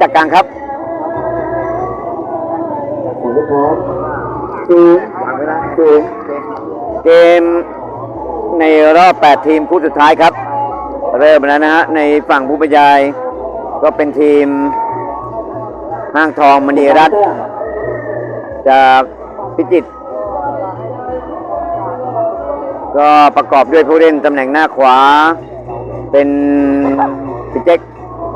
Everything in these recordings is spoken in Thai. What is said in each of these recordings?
จากกลางครับผมก็พร้อมศูนย์ศูนย์เกมในรอบ 8 ทีมคู่สุดท้ายครับ เริ่มแล้วนะฮะในฝั่งผู้บรรยาย ก็เป็นทีมห้างทองมณีรัตน์จากพิจิตรก็ประกอบด้วยผู้เล่นตำแหน่งหน้าขวา เป็นพี่เจ๊ก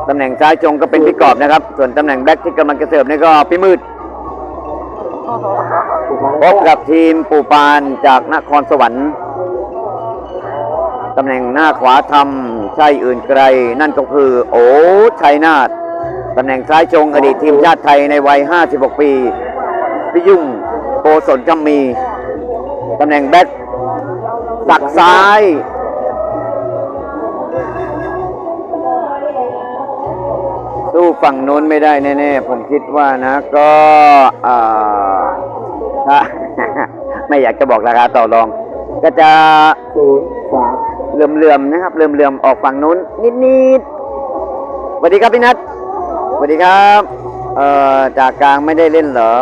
ตำแหน่งซ้ายจงก็เป็นพี่กอบนะครับ ส่วนตำแหน่งแบ็คที่กำลังจะเสิร์ฟนี่ก็พี่มืดพบกับทีมปูปานจากนครสวรรค์ตำแหน่งหน้าขวาทำใช่อื่นไกล นั่นก็คือ โอ้ชัยนาทตำแหน่งซ้ายจงอดีตทีมชาติไทยในวัย 56 ปีพี่ยุ่งโกศลจำมี ตำแหน่งแบ็คสักซ้าย สู้ฝั่งโน้นไม่ได้แน่ๆ ผมคิดว่านะก็ถ้าไม่อยากจะบอกราคาต่อรอง ก็จะศูนย์สามเลื่อมๆนะครับเลื่อมๆออกฝั่งนู้น นิดๆสวัสดีครับพี่นัทสวัสดีครับเอ่อจากกลางไม่ได้เล่นเหรอ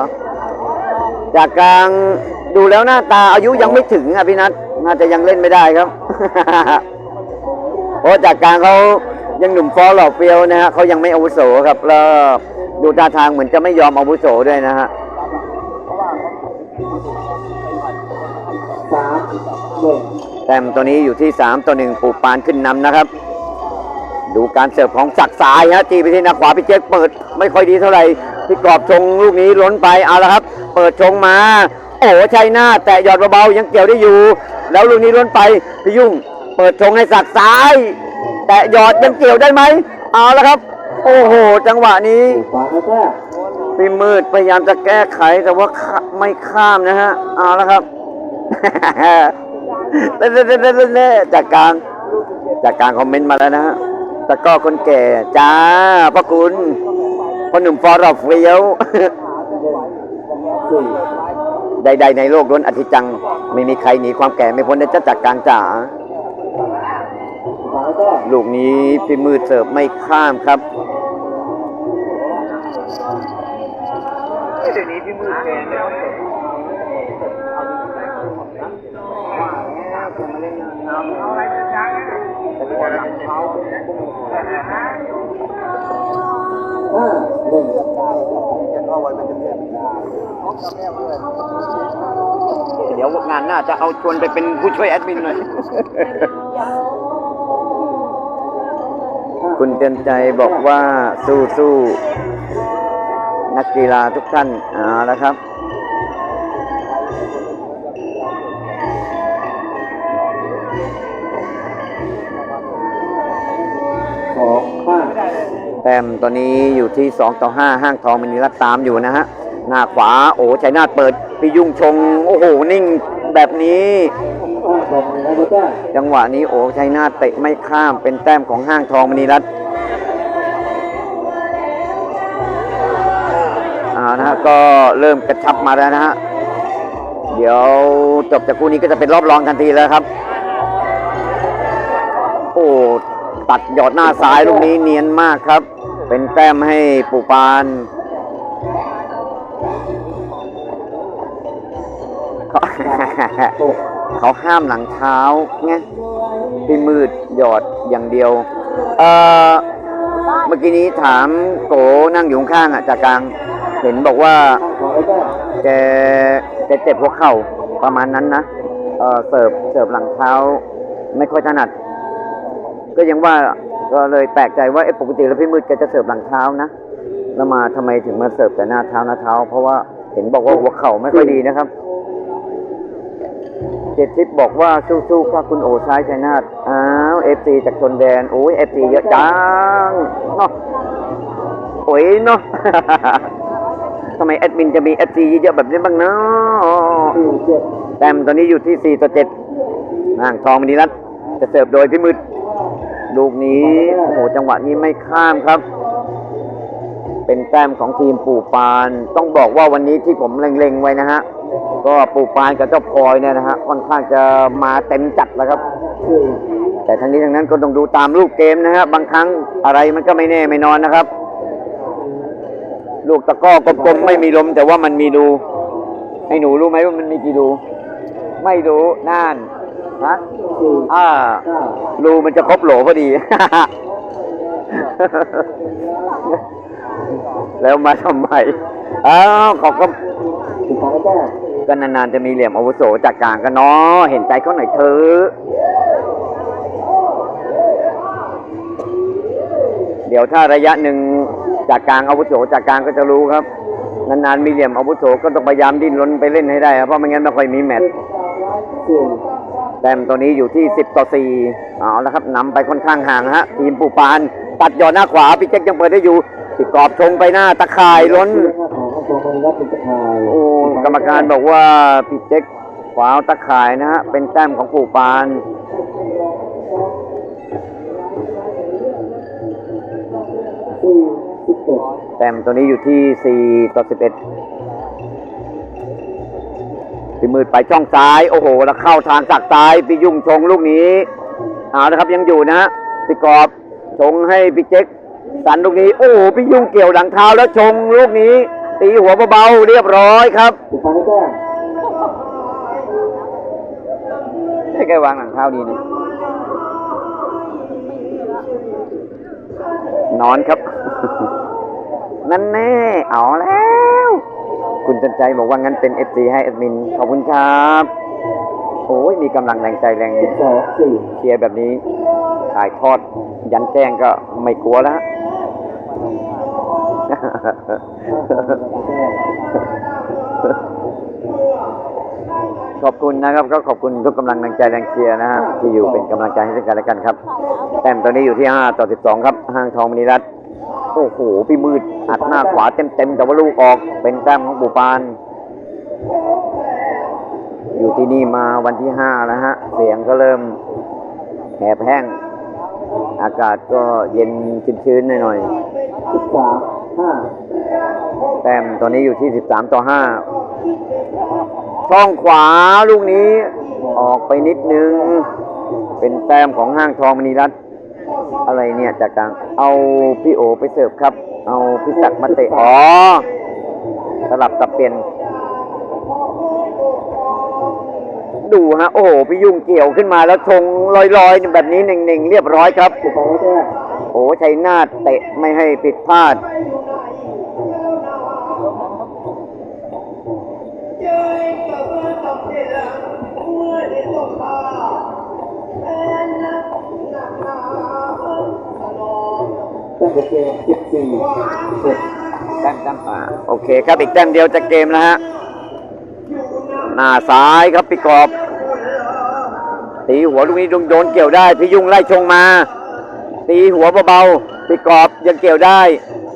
จากกลางดูแล้วหน้าตาอายุยังไม่ถึงอะพี่นัทน่าจะยังเล่นไม่ได้ครับ เพราะจากกลางเขา ยังหนุ่มฟอหล่อเฟี้ยวนะฮะเขายังไม่อาวุโสครับ แล้วดูท่าทางเหมือนจะไม่ยอมอาวุโสด้วยนะฮะสามหนึ่งแต้มตัวนี้อยู่ที่ 3 ต่อ1ปูปานขึ้นนำนะครับ ดูการเสิร์ฟของศักดิ์สายฮะจีไปที่หน้าขวาพี่เจ๊กเปิดไม่ค่อยดีเท่าไหร่พี่กรอบชงลูกนี้ล้นไปเอาละครับ เปิดชงมา โอ้ชัยหน้า แต่หยอดเบาๆยังเกี่ยวได้อยู่ แล้วลูกนี้ล้นไปพี่ยุ่ง เปิดชงให้ศักดิ์สาย แต่หยอดยังเกี่ยวได้ไหมเอาละครับ โอ้โห จังหวะนี้พี่มืดพยายามจะแก้ไขแต่ว่าไม่ข้ามนะฮะเอาละครับเล่ๆๆๆๆจากกางจากกางคอมเมนต์มาแล้วนะฮะตะกร้อคนแก่จ้าพระคุณพ่อหนุ่มฟอร์ดเฟียวใดๆในโลกล้วนอธิจัง ไม่มีใครหนีความแก่ไม่พ้นนะจ๊ะจากกางจ๋า ลูกนี้พี่มืดเสิร์ฟไม่ข้ามครับเดี๋ยวนี้พี่มืดแกเนี่ยห้าหนึ่งเดี๋ยวงานหน้าจะเอาชวนไปเป็นผู้ช่วยแอดมินหน่อย คุณเตือนใจบอกว่าสู้สู้นักกีฬาทุกท่านเอาละครับ สองห้าแต้มตอนนี้อยู่ที่ 2 ต่อ 5 ห้างทองมินิรัตตามอยู่นะฮะ หน้าขวาโอ้ชัยนาทเปิดพี่ยุ่งชง โอ้โห นิ่งแบบนี้ สอง จังหวะนี้โอ้ชัยนาทเตะไม่ข้ามเป็นแต้มของห้างทองมณีรัตน์อ่านะฮะก็เริ่มกระชับมาแล้วนะฮะเดี๋ยวจบจากคู่นี้ก็จะเป็นรอบรองทันทีแล้วครับ โอ้ตัดหยอดหน้าซ้ายลูกนี้เนียนมากครับ เป็นแต้มให้ปูปานเขา เขาห้ามหลังเท้าไงพี่มืดหยอดอย่างเดียวเออเมื่อกี้นี้ถามโกนั่งอยู่ข้างอะจากกลางเห็นบอกว่าแกแกเจ็บหัวเข่าประมาณนั้นนะเออเสิร์ฟเสิร์ฟหลังเท้า ไม่ค่อยถนัด ก็ยังว่าก็เลยแปลกใจว่าเอ๊ะปกติแล้วพี่มืดแกจะเสิร์ฟหลังเท้านะแล้วมาทำไมถึงมาเสิร์ฟแต่หน้าเท้าหน้าเท้า เพราะว่าเห็นบอกว่าหัวเข่าไม่ค่อยดีนะครับ จ็ดทิปบอกว่าสู้ๆค่ะคุณโอซ้ายชัยนาทอ้าวเอฟซีจากชนแดนโอ้ยเอฟซีเยอะจังเนาะโอ้ยเนาะทำไมแอดมินจะมีเอฟซีเยอะแบบนี้บ้างเนาะแต้มตอนนี้อยู่ที่ 4 ต่อ7นางทองมณีรัตจะเสิร์ฟโดยพี่มืดลูกนี้ โอ้โห จังหวะนี้ไม่ข้ามครับ เป็นแต้มของทีมปู่ปาน ต้องบอกว่าวันนี้ที่ผมเล็งๆไว้นะฮะ ก็ปู่ปานกับเจ้าพลอยเนี่ยนะฮะค่อนข้างจะมาเต็มจัดแล้วครับ แต่ทั้งนี้ทั้งนั้นก็ต้องดูตามรูปเกมนะฮะบางครั้งอะไรมันก็ไม่แน่ไม่นอนนะครับ ลูกตะก้อกลมๆไม่มีลม แต่ว่ามันมีรูให้หนูรู้ไหมว่ามันมีกี่รูไม่รู้น่านฮะอ่ารูมันจะครบโหลพอดี แล้วมาทำไมอ้าวขอบก็สุดท้ายแต้ม ก็นานๆจะมีเหลี่ยมอาวุโสจากกลางกันเนาะเห็นใจเขาหน่อยเถอะเดี๋ยวถ้าระยะหนึ่งจากกลางอาวุโสจากกลางก็จะรู้ครับ นานๆมีเหลี่ยมอาวุโสก็ต้องพยายามดิ้นรนไปเล่นให้ได้ครับเพราะไม่งั้นไม่ค่อยมีแมตช์แต้มตัวนี้อยู่ที่ 10 ต่อ 4 เอาละครับนำไปค่อนข้างห่างฮะ ทีมปูปาน ตัดยอดหน้าขวาพี่แจ็คยังเปิดได้อยู่พี่กอบชงไปหน้าตะข่ายล้น ของข้าวตัวมันรับเป็นตะข่ายโอ้กรรมการบอกว่าพี่แจ็คขวาวตะข่ายนะฮะ เป็นแต้มของปูปานสี่สิบเอ็ดแต้มตัวนี้อยู่ที่ 4 ต่อ 11พี่มืดไปช่องซ้าย โอ้โห แล้วเข้าทางสักซ้าย พี่ยุ่งชงลูกนี้ เอาละครับยังอยู่นะฮะพี่กอบชงให้พี่เจ๊กสันลูกนี้ โอ้โห พี่ยุ่งเกี่ยวหลังเท้าแล้วชงลูกนี้ ตีหัวเบาๆเรียบร้อยครับสุดท้ายแต้มให้แกวางหลังเท้าดีนะนอนครับ นั่นแน่เอาแล้ว คุณจันใจบอกว่างั้นเป็น FC ให้แอดมิน ขอบคุณครับ โอ้ยมีกำลังแรงใจแรงสิบสองสี่เชียร์แบบนี้ถ่ายทอดยันแจ้งก็ไม่กลัวแล้วฮะห้าแต้ม ขอบคุณนะครับ ก็ขอบคุณทุกกำลังแรงใจแรงเชียร์นะฮะที่อยู่เป็นกำลังใจให้ซึ่งกันและกันครับ แต้มตอนนี้อยู่ที่ 5 ต่อ 12 ครับ ห้างทองมณีรัตน์โอ้โหพี่มืดอัดหน้าขวาเต็มๆแต่ว่าลูกออกเป็นแต้มของปูปาน อยู่ที่นี่มาวันที่ 5 แล้วฮะ เสียงก็เริ่มแหบแห้ง อากาศก็เย็นชื้นๆหน่อยๆ แต้มตอนนี้อยู่ที่ 13 ต่อ 5 ช่องขวาลูกนี้ออกไปนิดนึง เป็นแต้มของห้างทองมณีรัตน์อะไรเนี่ยจากกลางเอาพี่โอไปเสิร์ฟครับ เอาพี่ศักมาเตะอ๋อสลับตับเปลี่ยน ดูฮะ โอ้โหพี่ยุ่งเกี่ยวขึ้นมาแล้วชงลอยๆ แบบนี้เน่งๆ เรียบร้อยครับ โอ้ชัยนาทเตะไม่ให้ผิดพลาด แต้มโอเคสิบสี่เจ็ดแต้มแต้มอ่าโอเคครับอีกแต้มเดียวจากเกมแล้วฮะหน้าซ้ายครับพี่กอบตีหัวลูกนี้โดนเกี่ยวได้พี่ยุ่งไล่ชงมา ตีหัวเบาๆพี่กอบยังเกี่ยวได้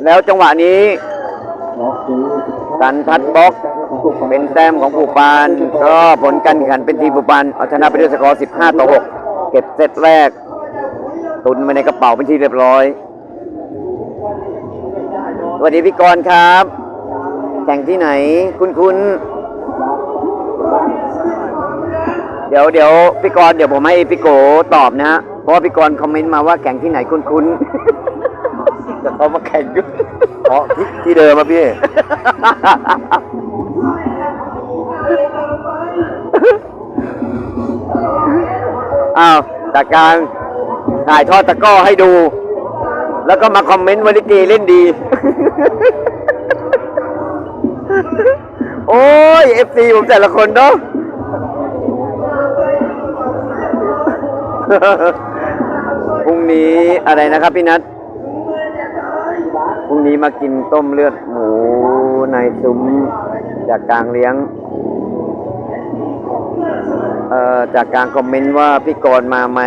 แล้วจังหวะนี้สันพัดบล็อกเป็นแต้มของปูปานก็ผลการแข่งขันเป็นทีมปูปานเอาชนะไปด้วยสกอร์ 15 ต่อ 6 เก็บเซตแรก ตุนมาในกระเป๋าเป็นที่เรียบร้อย วัสดีพี่กรณ์ครับ แข่งที่ไหน คุณคุณเดี๋ยวเดี๋ยวพี่กรณ์เดี๋ยวผมให้พี่โกตอบนะฮะเพราะว่าพี่กรณ์คอมเมนต์มาว่าแข่งที่ไหนคุณคุณจะเขามาแข่งด้วยอ๋อที่ที่เดิมอะพี่ อ้าวจากการถ่ายทอดตะกร้อให้ดู แล้วก็มาคอมเมนต์ว่าลิเกเล่นดี อ้ยเอฟซีผมแต่ละคนเนาะพรุ่งนี้อะไรนะครับพี่นัทพรุ่งนี้มากินต้มเลือดหมูในซุ้มจากกลางเลี้ยง เอ่อจากการคอมเมนต์ว่าพี่กรณ์มาไหม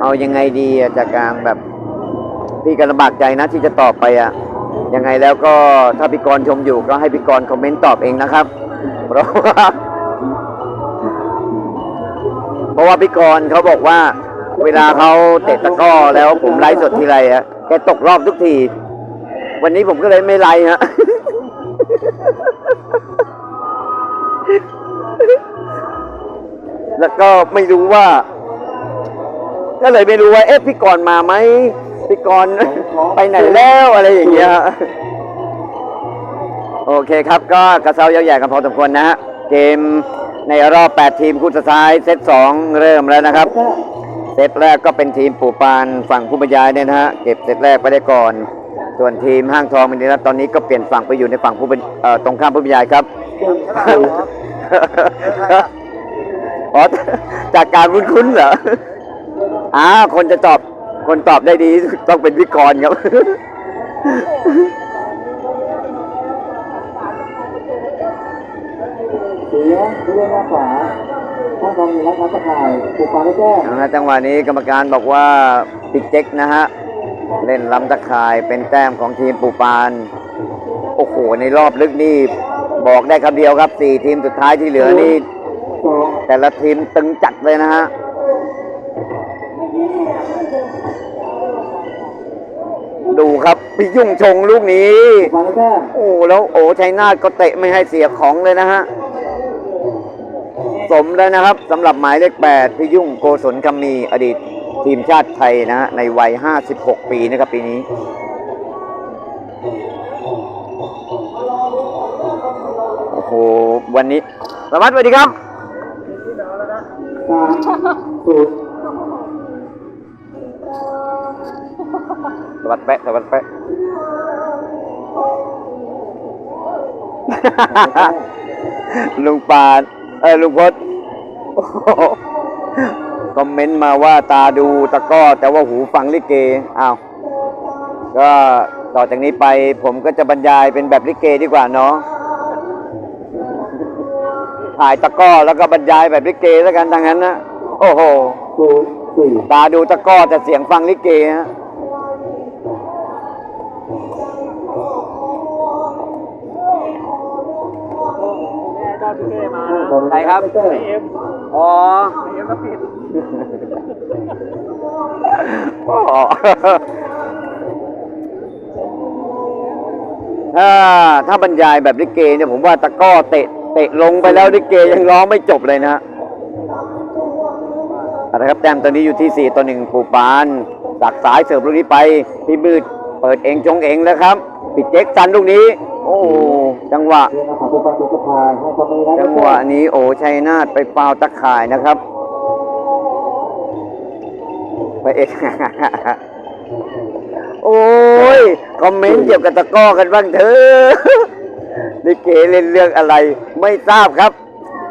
เอายังไงดีอะจากการแบบ พี่ก็ลำบากใจนะที่จะตอบไปอะ ยังไงแล้วก็ถ้าพี่กรณ์ชมอยู่ก็ให้พี่กรณ์คอมเมนต์ตอบเองนะครับ เพราะว่าเพราะว่าพี่กรณ์เขาบอกว่า เวลาเขาเตะตะก้อแล้วผมไลฟ์สดทีไรอะแกตกรอบทุกที วันนี้ผมก็เลยไม่ไลฟ์ฮะแล้วก็ไม่รู้ว่า ก็เลยไม่รู้ว่า เอ๊ะพี่กรณ์มาไหม พี่กรณ์ไปไหนแล้วอะไรอย่างเงี้ยฮะโอเคครับก็กระเซาเยาวใหญ่กันพอสมควรนะฮะเกมในรอบ 8 ทีมคู่สุดท้ายเซต2 เริ่มแล้วนะครับ เซตแรกก็เป็นทีมปู่ปานฝั่งผู้บรรยายเนี่ยนะฮะเก็บเซตแรกไปได้ก่อน ส่วนทีมห้างทองมินิรัตน์ตอนนี้ก็เปลี่ยนฝั่งไปอยู่ในฝั่งผู้บรรเอ่อตรงข้ามผู้บรรยายครับอ๋อจากการคุ้นๆเหรออ่าคนจะตอบ คนตอบได้ดีต้องเป็นวิกรครับ สีเล่นหน้าขวาท่ากองมีรักน้ำตะข่ายปลูกปลาได้แก้งนะฮะจังหวะนี้กรรมการบอกว่าปิดเจ๊กนะฮะ เล่นลำตะข่ายเป็นแต้มของทีมปูปาน โอ้โห ในรอบลึกนี่ บอกได้คำเดียวครับสี่ทีมสุดท้ายที่เหลือนี่ สองแต่ละทีมตึงจัดเลยนะฮะ ดูครับพี่ยุ่งชงลูกนี้ โอ้แล้วโอ้ชัยนาทก็เตะไม่ให้เสียของเลยนะฮะ สมแล้วนะครับสำหรับหมายเลขแปดพี่ยุ่งโกศลคำมีอดีตทีมชาติไทยนะฮะในวัย 56 ปีนะครับปีนี้ โอ้โห วันนี้สวัสดีครับ วัสดีแปะสวัสดีแปะ ลุงปานเออลุงพศโอ้โหคอมเมนต์มาว่าตาดูตะกร้อแต่ว่าหูฟังลิเกอ้าวก็ต่อจากนี้ไปผมก็จะบรรยายเป็นแบบลิเกดีกว่าเนาะถ่ายตะกร้อแล้วก็บรรยายแบบลิเกแล้วกันทางนั้นนะโอ้โห ศูนย์สี่ ตาดูตะกร้อแต่เสียงฟังลิเกฮะ ใครครับได้แก้งอ๋อเอ็มก็ผิดถ้าถ้าบรรยายแบบลิเกเนี่ยผมว่าตะกร้อเตะเตะลงไปแล้วลิเกยังร้องไม่จบเลยนะฮะเอาละครับแต้มตอนนี้อยู่ที่ 4ต่อ1ปูปานดักสายเสิร์ฟลูกนี้ไปพี่มืดเปิดเองจงเองแล้วครับ ปิดเจ๊กซันลูกนี้ โอ้ จังหวะเรียนอาสาปลูกปลาปลูกตะข่ายให้กองมีรักจัได้งหวะนี้โอชัยนาทไปฟาตะข่ายนะครับไปเอกโอ้ย คอมเมนต์เกี่ยวกับตะก้อกันบ้างเถอะลิเกเล่นเรื่องอะไร ไม่ทราบครับ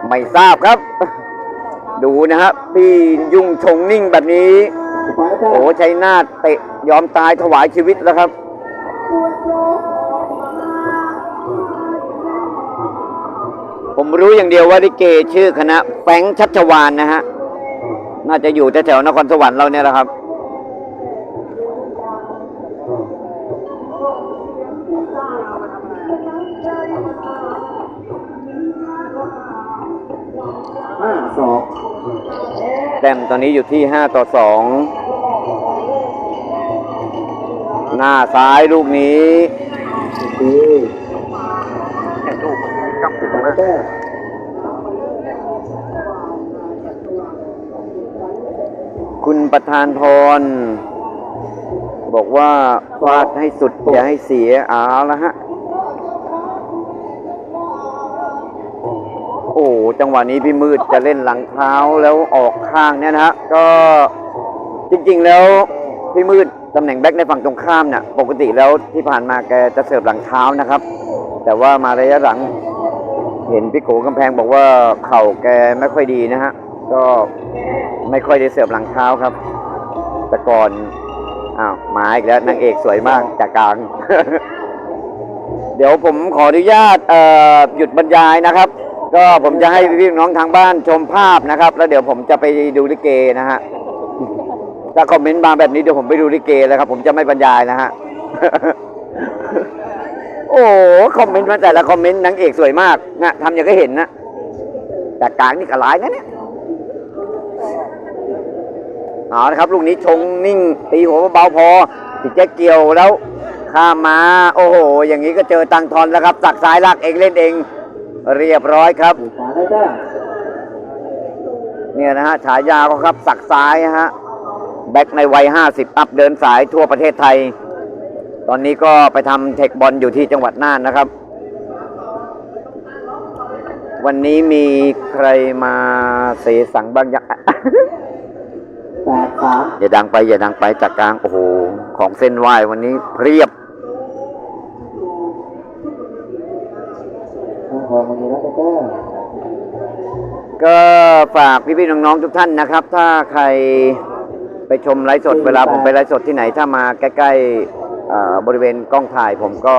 ไม่ทราบครับ ดูนะฮะพี่ยุ่งชงนิ่งแบบนี้ โอ้ชัยนาทเตะยอมตายถวายชีวิตแล้วครับ ผมรู้อย่างเดียวว่าลิเกชื่อคณะแฟรงชัชวานนะฮะ น่าจะอยู่แถวๆนครสวรรค์เราเนี่ยแหละครับ ห้าสองแต้มตอนนี้อยู่ที่ 5 ต่อ 2 หน้าซ้ายลูกนี้ แก้งคุณประธานพร บอกว่าฟาดให้สุด อย่าให้เสียเอาละฮะ โอ้จังหวะนี้พี่มืดจะเล่นหลังเท้าแล้วออกข้างเนี่ยนะฮะ ก็จริง ๆ แล้วพี่มืดตำแหน่งแบ็คในฝั่งตรงข้ามเนี่ยปกติแล้วที่ผ่านมาแกจะเสิร์ฟหลังเท้านะครับ แต่ว่ามาระยะหลัง เห็นพี่โขกำแพงบอกว่าเข่าแกไม่ค่อยดีนะฮะ ก็ไม่ค่อยได้เสิร์ฟหลังเท้าครับ แต่ก่อนอ้าวมาอีกแล้วนางเอกสวยมากจากกลาง เดี๋ยวผมขออนุญาตเอ่อหยุดบรรยายนะครับ ก็ผมจะให้พี่น้องทางบ้านชมภาพนะครับ แล้วเดี๋ยวผมจะไปดูลิเกนะฮะถ้าคอมเมนต์มาแบบนี้เดี๋ยวผมไปดูลิเกแล้วครับ ผมจะไม่บรรยายนะฮะ โอ้โหคอมเมนต์มาแต่ละคอมเมนต์นางเอกสวยมากนะทำอย่างก็เห็นนะแต่กลางนี่กระไรนะเนี่ยเอาละครับลูกนี้ชงนิ่งตีหัวเบาพอพี่แจ๊กเกี่ยวแล้วข้ามาโอ้โห อย่างนี้ก็เจอตังทอนแล้วครับสักซ้ายลากเองเล่นเอง เรียบร้อยครับ เนี่ยนะฮะฉายาก็ครับสักซ้ายฮะแบ็คในวัย 50 อัพเดินสายทั่วประเทศไทย ตอนนี้ก็ไปทำเทคบอลอยู่ที่จังหวัดน่านนะครับ วันนี้มีใครมาเสสังบ้างยังแปดสามอย่าดังไป อย่าดังไปจากกลาง โอ้โห ของเส้นไหว้วันนี้เพียบทางทองมันมีแล้วก็ก็ฝากพี่ๆน้องๆทุกท่านนะครับ ถ้าใครไปชมไลฟ์สดเวลาผมไปไลฟ์สดที่ไหนถ้ามาใกล้ๆเอ่อ บริเวณกล้องถ่ายผมก็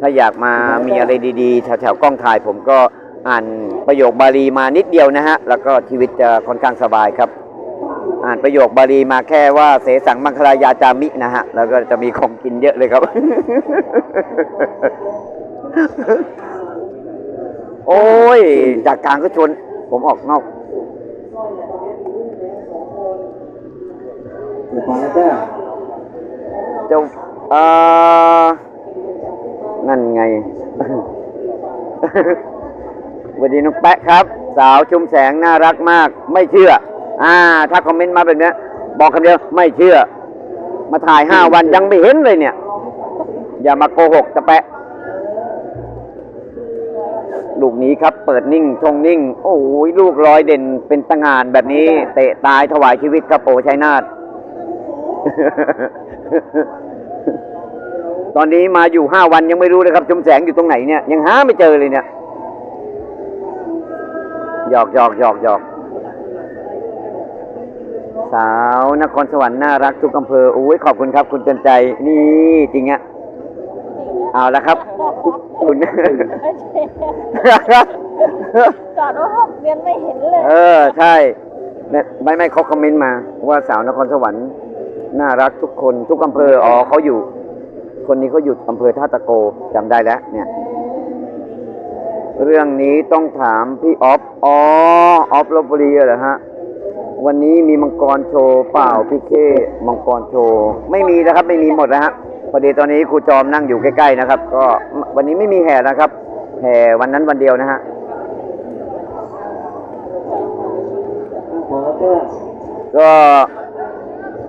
ถ้าอยากมามีอะไรดีๆ แถวๆกล้องถ่ายผมก็อ่านประโยคบาลีมานิดเดียวนะฮะ แล้วก็ชีวิตจะค่อนข้างสบายครับ อ่านประโยคบาลีมาแค่ว่าเสสังมังคลายาจามินะฮะ แล้วก็จะมีของกินเยอะเลยครับ โอ้ย จากกลางก็ชน ผมออกนอกหรือฟังแล้วก็เจ้าเอ่อนั่นไงสวัสดีน้องแปะครับ สาวชุมแสงน่ารักมาก ไม่เชื่อ อ่า ถ้าคอมเมนต์มาแบบเนี้ยบอกคำเดียวไม่เชื่อ มาถ่ายห้าวันยังไม่เห็นเลยเนี่ย อย่ามาโกหกตะแปะ ลูกนี้ครับ เปิดนิ่งชงนิ่ง โอ้ยลูกลอยเด่นเป็นตะงานแบบนี้ เตะตายถวายชีวิตครับโปชัยนาท ตอนนี้มาอยู่ห้าวันยังไม่รู้เลยครับชุมแสงอยู่ตรงไหนเนี่ยยังหาไม่เจอเลยเนี่ยหยอกหยอกหยอกหยอกสาวนครสวรรค์น่ารักทุกอำเภอโอ้ยขอบคุณครับ คุณเตือนใจนี่จริงอะเอาละครับ คุณไม่ใช่จอดรถหกเดือนไม่เห็นเลย เออใช่เนี่ยไม่ไม่เขาคอมเมนต์มาว่าสาวนครสวรรค์น่ารักทุกคนทุกอำเภออ๋อเขาอยู่ คนนี้เขาอยู่อำเภอท่าตะโกจำได้แล้วเนี่ย เรื่องนี้ต้องถามพี่ออฟอ๋อออฟลบบุรีเหรอฮะ วันนี้มีมังกรโชว์เปล่าพี่เคมังกรโชว์ไม่มีนะครับ ไม่มีหมดนะฮะพอดีตอนนี้ครูจอมนั่งอยู่ใกล้ๆนะครับ ก็วันนี้ไม่มีแห่นะครับแห่วันนั้นวันเดียวนะฮะก็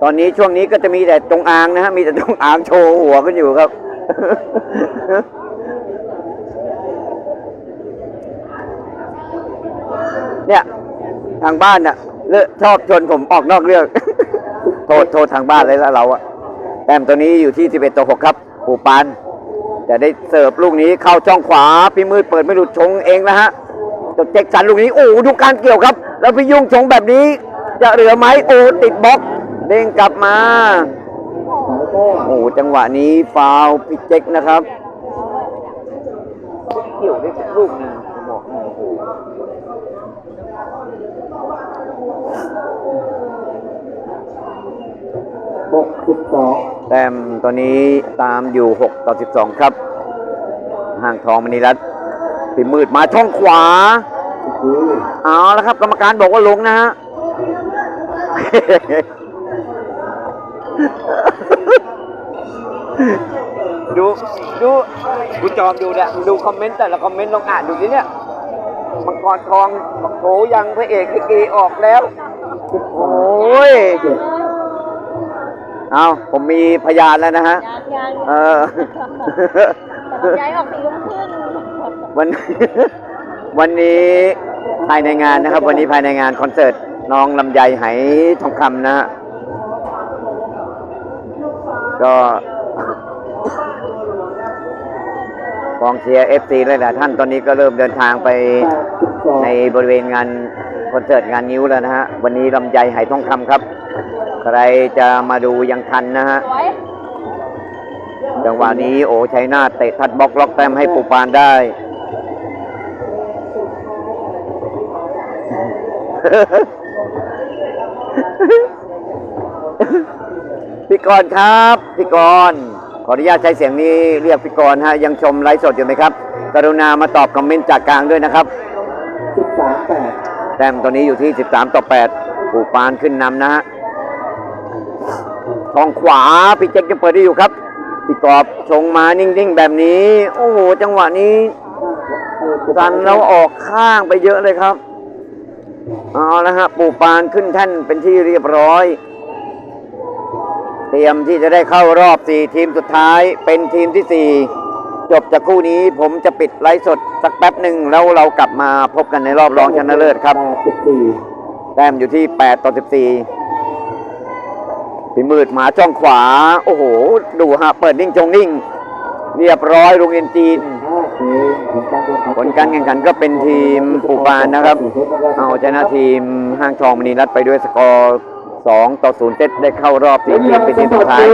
ตอนนี้ช่วงนี้ก็จะมีแต่ตรงอ่างนะฮะมีแต่ตรงอ่างโชว์หัวกันอยู่ครับ เนี่ยทางบ้านน่ะเลอะชอบชวนผมออกนอกเรื่อง โทษโทษทางบ้านเลยล้วเราอะแต้มตัวนี้อยู่ที่ 11ต่อ6ครับปูปานจะได้เสิร์ฟลูกนี้เข้าช่องขวาพี่มืดเปิดไม่หลุดชงเองนะฮะตัวเจ็กสันลูกนี้โอ้ดูการเกี่ยวครับ แล้วพี่ยุ่งชงแบบนี้จะเหลือไหมโอ้ติดบล็อก เด้งกลับมาทางแล้วก็โอ้โหจังหวะนี้ฟาวล์พี่เจ๊กนะครับเกี่ยวได้สักลูกหนึงผมบอกโอ้โหหกสิบสองแต้มตอนนี้ตามอยู่ 6 ต่อ 12 ครับ ห่างทองมณีรัตน์ปีมืดมาช่องขวาคือเอาแล้วครับ กรรมการบอกว่าลงนะฮะ ดูดูกูจอมดูเนี่ยดูคอมเมนต์แต่ละคอมเมนต์ลองอ่านดูสิเนี่ยมังกรทองโถยังพระเอกลิเกออกแล้วสิบโอ้ยเจ็ดเอาผมมีพยานแล้วนะฮะยางยางเออแต่ย้ายออกสี่ทุ่มครึ่งวันวันนี้ภายในงานนะครับ วันนี้ภายในงานคอนเสิร์ตน้องลำไยไหทองคำนะฮะ ก็กองเชียร์เอฟซีหลายๆท่านตอนนี้ก็เริ่มเดินทางไปในบริเวณงานคอนเสิร์ตงานนิ้วแล้วนะฮะ วันนี้ลำไยไหทองคำครับ ใครจะมาดูยังทันนะฮะ จังหวะนี้โอ้ชัยนาเตะทัดบล็อกล็อกแต้มให้ปูปานได้ พี่กรณ์ครับพี่กรณ์ขออนุญาตใช้เสียงนี้เรียกพี่กรณ์ฮะยังชมไลฟ์สดอยู่ไหมครับ กรุณามาตอบคอมเมนต์จากกลางด้วยนะครับสิบสามแปดแต้มตอนนี้อยู่ที่ 13 ต่อ 8 ปูปานขึ้นนำนะฮะทองขวาพี่เจ๊กยังเปิดได้อยู่ครับพี่กอบชงมานิ่งๆ แบบนี้ โอ้โห จังหวะนี้ดันแล้วออกข้างไปเยอะเลยครับ เอาละฮะ ปูปานขึ้นแท่นเป็นที่เรียบร้อย เตรียมที่จะได้เข้ารอบ 4 ทีมสุดท้ายเป็นทีมที่ 4 จบจากคู่นี้ผมจะปิดไลฟ์สดสักแป๊บหนึ่งแล้วเรากลับมาพบกันในรอบรองชนะเลิศครับแปดสิบสี่แต้มอยู่ที่ 8 ต่อ 14พี่มืดหมาช่องขวา โอ้โห ดูฮะ เปิดนิ่งจงนิ่ง เรียบร้อยโรงเรียนจีน ผลการแข่งขันก็เป็นทีมปูปานนะครับ เอาชนะทีมห้างทองมณีรัตน์ไปด้วยสกอร์ 2 ต่อ 0 เซตได้เข้ารอบสี่ทีมเป็นทีมสุดท้าย